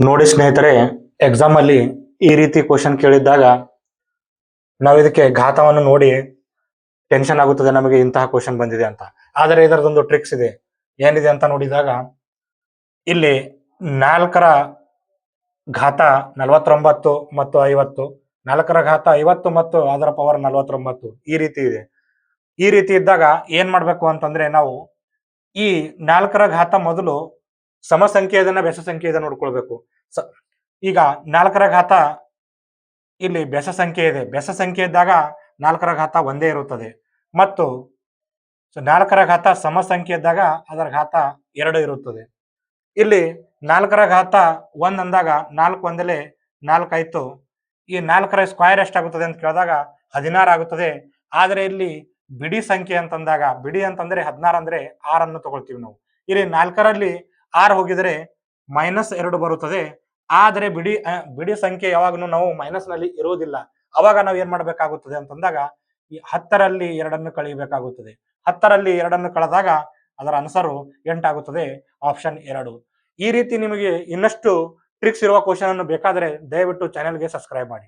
ನೋಡಿ ಸ್ನೇಹಿತರೆ ಎಕ್ಸಾಮ್ ಅಲ್ಲಿ ಈ ರೀತಿ ಕ್ವಶನ್ ಕೇಳಿದ್ದಾಗ ನಾವು ಇದಕ್ಕೆ ಘಾತವನ್ನು ನೋಡಿ ಟೆನ್ಷನ್ ಆಗುತ್ತದೆ ನಮಗೆ ಇಂತಹ ಕ್ವಶನ್ ಬಂದಿದೆ ಅಂತ. ಆದರೆ ಇದರದೊಂದು ಟ್ರಿಕ್ಸ್ ಇದೆ. ಏನಿದೆ ಅಂತ ನೋಡಿದಾಗ ಇಲ್ಲಿ ನಾಲ್ಕರ ಘಾತ ನಲವತ್ತೊಂಬತ್ತು ಮತ್ತು ಐವತ್ತು, ನಾಲ್ಕರ ಘಾತ ಐವತ್ತು ಮತ್ತು ಅದರ ಪವರ್ ನಲವತ್ತೊಂಬತ್ತು ಈ ರೀತಿ ಇದೆ. ಈ ರೀತಿ ಇದ್ದಾಗ ಏನ್ ಮಾಡ್ಬೇಕು ಅಂತಂದ್ರೆ ನಾವು ಈ ನಾಲ್ಕರ ಘಾತ ಮೊದಲು ಸಮ ಸಂಖ್ಯೆ ಇದನ್ನ ಬೆಸ ಸಂಖ್ಯೆ ಇದನ್ನ ನೋಡ್ಕೊಳ್ಬೇಕು. ಸ- ಈಗ ನಾಲ್ಕರ ಘಾತ ಇಲ್ಲಿ ಬೆಸ ಸಂಖ್ಯೆ ಇದೆ. ಬೆಸ ಸಂಖ್ಯೆ ಇದ್ದಾಗ ನಾಲ್ಕರ ಘಾತ ಒಂದೇ ಇರುತ್ತದೆ. ಮತ್ತು ಸೊ ನಾಲ್ಕರ ಘಾತ ಸಮ ಸಂಖ್ಯೆ ಇದ್ದಾಗ ಅದರ ಘಾತ ಎರಡು ಇರುತ್ತದೆ. ಇಲ್ಲಿ ನಾಲ್ಕರ ಘಾತ ಒಂದ್ ಅಂದಾಗ ನಾಲ್ಕು ಒಂದಲೇ ನಾಲ್ಕಾಯ್ತು ಈ ನಾಲ್ಕರ ಸ್ಕ್ವೈರ್ ಎಷ್ಟಾಗುತ್ತದೆ ಅಂತ ಕೇಳಿದಾಗ ಹದಿನಾರು ಆಗುತ್ತದೆ. ಆದರೆ ಇಲ್ಲಿ ಬಿಡಿ ಸಂಖ್ಯೆ ಅಂತಂದಾಗ, ಬಿಡಿ ಅಂತಂದ್ರೆ ಹದಿನಾರು ಅಂದ್ರೆ ಆರನ್ನು ತಗೊಳ್ತೀವಿ ನಾವು. ಇಲ್ಲಿ ನಾಲ್ಕರಲ್ಲಿ ಆರು ಹೋಗಿದರೆ ಮೈನಸ್ ಎರಡು ಬರುತ್ತದೆ. ಆದರೆ ಬಿಡಿ ಬಿಡಿ ಸಂಖ್ಯೆ ಯಾವಾಗಲೂ ನಾವು ಮೈನಸ್ನಲ್ಲಿ ಇರುವುದಿಲ್ಲ. ಅವಾಗ ನಾವು ಏನ್ ಮಾಡಬೇಕಾಗುತ್ತದೆ ಅಂತಂದಾಗ, ಈ ಹತ್ತರಲ್ಲಿ ಎರಡನ್ನು ಕಳೆಯಬೇಕಾಗುತ್ತದೆ. ಹತ್ತರಲ್ಲಿ ಎರಡನ್ನು ಕಳೆದಾಗ ಅದರ ಅನ್ಸರು ಎಂಟಾಗುತ್ತದೆ ಆಪ್ಷನ್ ಎರಡು. ಈ ರೀತಿ ನಿಮಗೆ ಇನ್ನಷ್ಟು ಟ್ರಿಕ್ಸ್ ಇರುವ ಕ್ವಶನ್ ಅನ್ನು ಬೇಕಾದರೆ ದಯವಿಟ್ಟು ಚಾನೆಲ್ಗೆ ಸಬ್ಸ್ಕ್ರೈಬ್ ಮಾಡಿ.